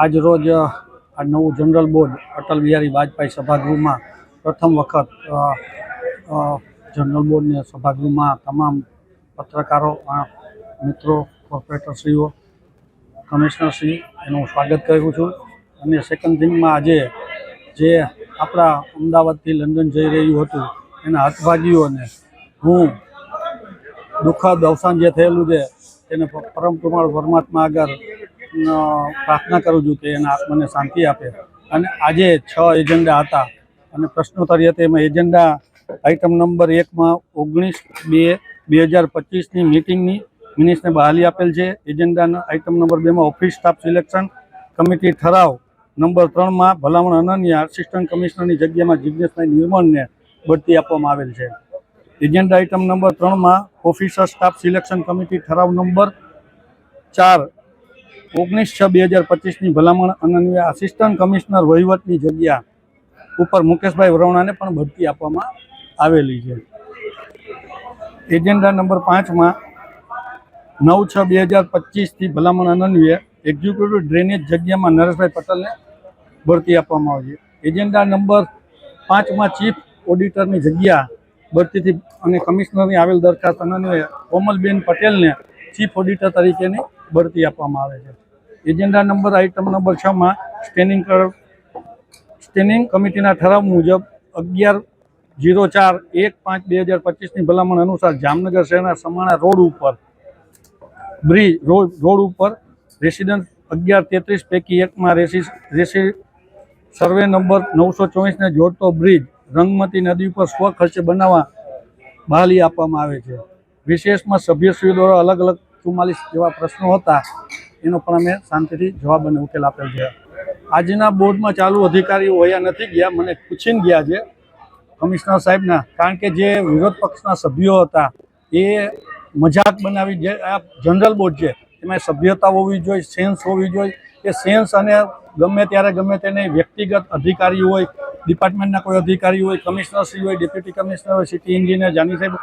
આજ રોજ આ નવું જનરલ બોર્ડ અટલ બિહારી વાજપેયી સભાગૃહમાં પ્રથમ વખત જનરલ બોર્ડને સભાગૃહમાં તમામ પત્રકારો મિત્રો કોર્પોરેટરશ્રીઓ કમિશનરશ્રી એનું સ્વાગત કરું છું. અને સેકન્ડ થિંગમાં આજે જે આપણા અમદાવાદથી લંડન જઈ રહ્યું હતું, એના હતભાગીઓને હું દુઃખદ અવસાન જે થયેલું છે, તેને પરમ કુમાર પરમાત્મા આગળ પ્રાર્થના કરું છું કે એના આત્માને શાંતિ આપે. અને આજે છ એજન્ડા હતા. અને પ્રશ્નોત્તરી હતી એમાં એજન્ડા આઇટમ નંબર એકમાં ઓગણીસ બે બે હજાર પચીસની મિટિંગની મિનિટ્સને બહાલી આપેલ છે. એજન્ડાના આઇટમ નંબર બેમાં ઓફિસ સ્ટાફ સિલેક્શન કમિટી ઠરાવ. નંબર ત્રણમાં ભલામણ અનન્ય આસિસ્ટન્ટ કમિશનરની જગ્યામાં જિજ્ઞેશભાઈ નિર્મળને બઢતી આપવામાં આવેલ છે. એજન્ડા આઇટમ નંબર ત્રણમાં ઓફિસર સ્ટાફ સિલેક્શન કમિટી ઠરાવ નંબર ચાર ઓગણીસ છ બે હજાર પચીસની ભલામણ અનન્વય આસિસ્ટન્ટ કમિશનર વહીવટની જગ્યા ઉપર મુકેશભાઈ વરવણાને પણ બઢતી આપવામાં આવેલી છે. એજન્ડા નંબર પાંચમાં નવ છ બે હજાર પચીસથી ભલામણ અનન્વયે એક્ઝિક્યુટિવ ડ્રેનેજ જગ્યામાં નરેશભાઈ પટેલને બઢતી આપવામાં આવી છે. એજન્ડા નંબર પાંચમાં ચીફ ઓડિટરની જગ્યા બઢતીથી અને કમિશનરની આવેલ દરખાસ્ત અન્વયે કોમલબેન પટેલને ચીફ ઓડિટર તરીકેની બઢતી આપવામાં આવે છે. એજન્ડા નંબર આઇટમ નંબર છમાં સ્ટેન્ડિંગ સ્ટેન્ડિંગ કમિટીના ઠરાવ મુજબ અગિયાર જીરો ચાર એક પાંચ બે હજાર પચીસની ભલામણ અનુસાર જામનગર શહેરના સમાણા રોડ ઉપર, બ્રિજ રોડ રોડ ઉપર રેસિડન્સ અગિયાર તેત્રીસ પૈકી એકમાં રેસી રેસી સર્વે નંબર નવસો ચોવીસને જોડતો બ્રિજ રંગમતી નદી ઉપર સ્વ ખર્ચે બનાવવા બહાલી આપવામાં આવે છે. વિશેષમાં સભ્યશ્રીઓ દ્વારા અલગ અલગ ચુમ્માલીસ જેવા પ્રશ્નો હતા. એનો પણ અમે શાંતિથી જવાબ અને ઉકેલ આપેલ છે. આજના બોર્ડમાં ચાલુ અધિકારીઓ વયા નથી ગયા, મને પૂછીને ગયા છે કમિશનર સાહેબના, કારણ કે જે વિરોધ પક્ષના સભ્યો હતા, એ મજાક બનાવી જે આ જનરલ બોર્ડ છે, એમાં સભ્યતા હોવી જોઈએ, સેન્સ હોવી જોઈએ. એ સેન્સ અને ગમે ત્યારે ગમે તેને વ્યક્તિગત અધિકારી હોય, ડિપાર્ટમેન્ટના કોઈ અધિકારી હોય કમિશનરશ્રી હોય, ડેપ્યુટી કમિશનર હોય, સિટી એન્જિનિયર જાની સાહેબ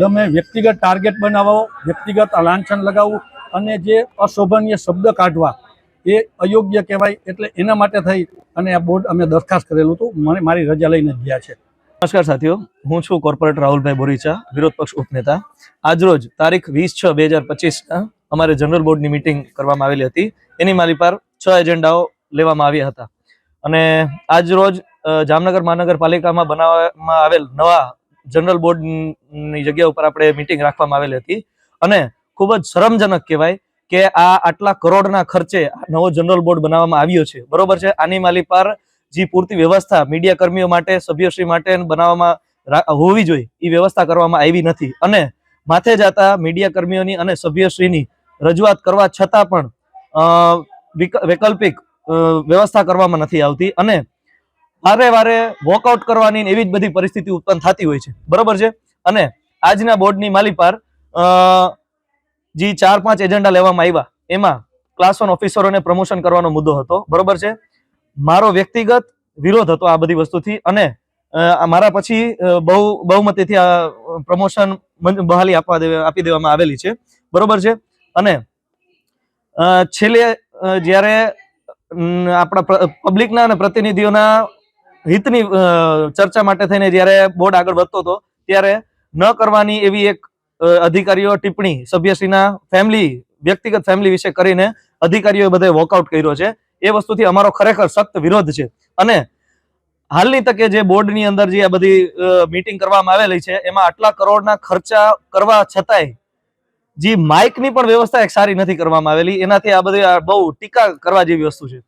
ગમે વ્યક્તિગત ટાર્ગેટ બનાવો, વ્યક્તિગત લાંછન લગાવવું અને જે અશોભનીય શબ્દ કાઢવા એ અયોગ્ય કહેવાય એટલે એના માટે થઈ અને આ બોર્ડ અમે દરખાસ્ત કરેલું હતું. મને મારી રજા લઈને ગયા છે. નમસ્કાર સાથીઓ, હું છું કોર્પોરેટર રાહુલભાઈ બોરીચા, વિરોધ પક્ષ ઉપનેતા. આજરોજ તારીખ વીસ છ બે હજાર પચીસના અમારે જનરલ બોર્ડની મિટિંગ કરવામાં આવેલી હતી. એની માલી પર છ એજન્ડાઓ લેવામાં આવ્યા હતા. અને આજ રોજ જામનગર મહાનગરપાલિકામાં બનાવવામાં આવેલ નવા જનરલ બોર્ડની જગ્યા ઉપર આપણે મિટિંગ રાખવામાં આવેલી હતી. અને ખૂબ જ શરમજનક કહેવાય કે આ આટલા કરોડના ખર્ચે નવો જનરલ બોર્ડ બનાવવામાં આવ્યો છે. બરોબર છે? આની માલી પર જે પૂરતી વ્યવસ્થા મીડિયા કર્મીઓ માટે, સભ્યશ્રી માટે બનાવવામાં હોવી જોઈએ. એ વ્યવસ્થા કરવામાં આવી નથી. અને માથે જતા મીડિયા કર્મીઓની અને સભ્યશ્રીની રજૂઆત કરવા છતાં પણ વૈકલ્પિક વ્યવસ્થા કરવામાં નથી આવતી અને વારે વારે વોકઆઉટ કરવાની એવી જ બધી પરિસ્થિતિ ઉત્પન્ન થતી હોય છે. બરોબર છે? અને આજના બોર્ડની માલી પર જે, ચાર પાંચ એજન્ડા લેવામાં આવ્યા. એમાં ક્લાસ વન ઓફિસરોને પ્રમોશન કરવાનો મુદ્દો હતો. બરોબર છે? મારો વ્યક્તિગત વિરોધ હતો આ બધી વસ્તુથી અને મારા પછી બહુ, બહુમતીથી આ પ્રમોશન બહાલી આપવા આપી દેવામાં આવેલી છે. બરોબર છે? અને છેલ્લે જ્યારે આપણા પબ્લિકના અને પ્રતિનિધિઓના હિતની ચર્ચા માટે થઈને જ્યારે બોર્ડ આગળ વધતો હતો, ત્યારે ન કરવાની એવી એક અધિકારીઓ ટિપ્પણી સભ્યશ્રીના ફેમિલી વ્યક્તિગત ફેમિલી વિશે કરીને અધિકારીઓએ બધે વોકઆઉટ કર્યો છે. એ વસ્તુથી અમારો ખરેખર સખ્ત વિરોધ છે. અને હાલની તકે જે બોર્ડની અંદર જે આ બધી મીટિંગ કરવામાં આવેલી છે, એમાં આટલા કરોડના ખર્ચા કરવા છતાંય જે માઇકની પણ વ્યવસ્થા એક સારી નથી કરવામાં આવેલી. એનાથી આ બધી બહુ ટીકા કરવા જેવી વસ્તુ છે.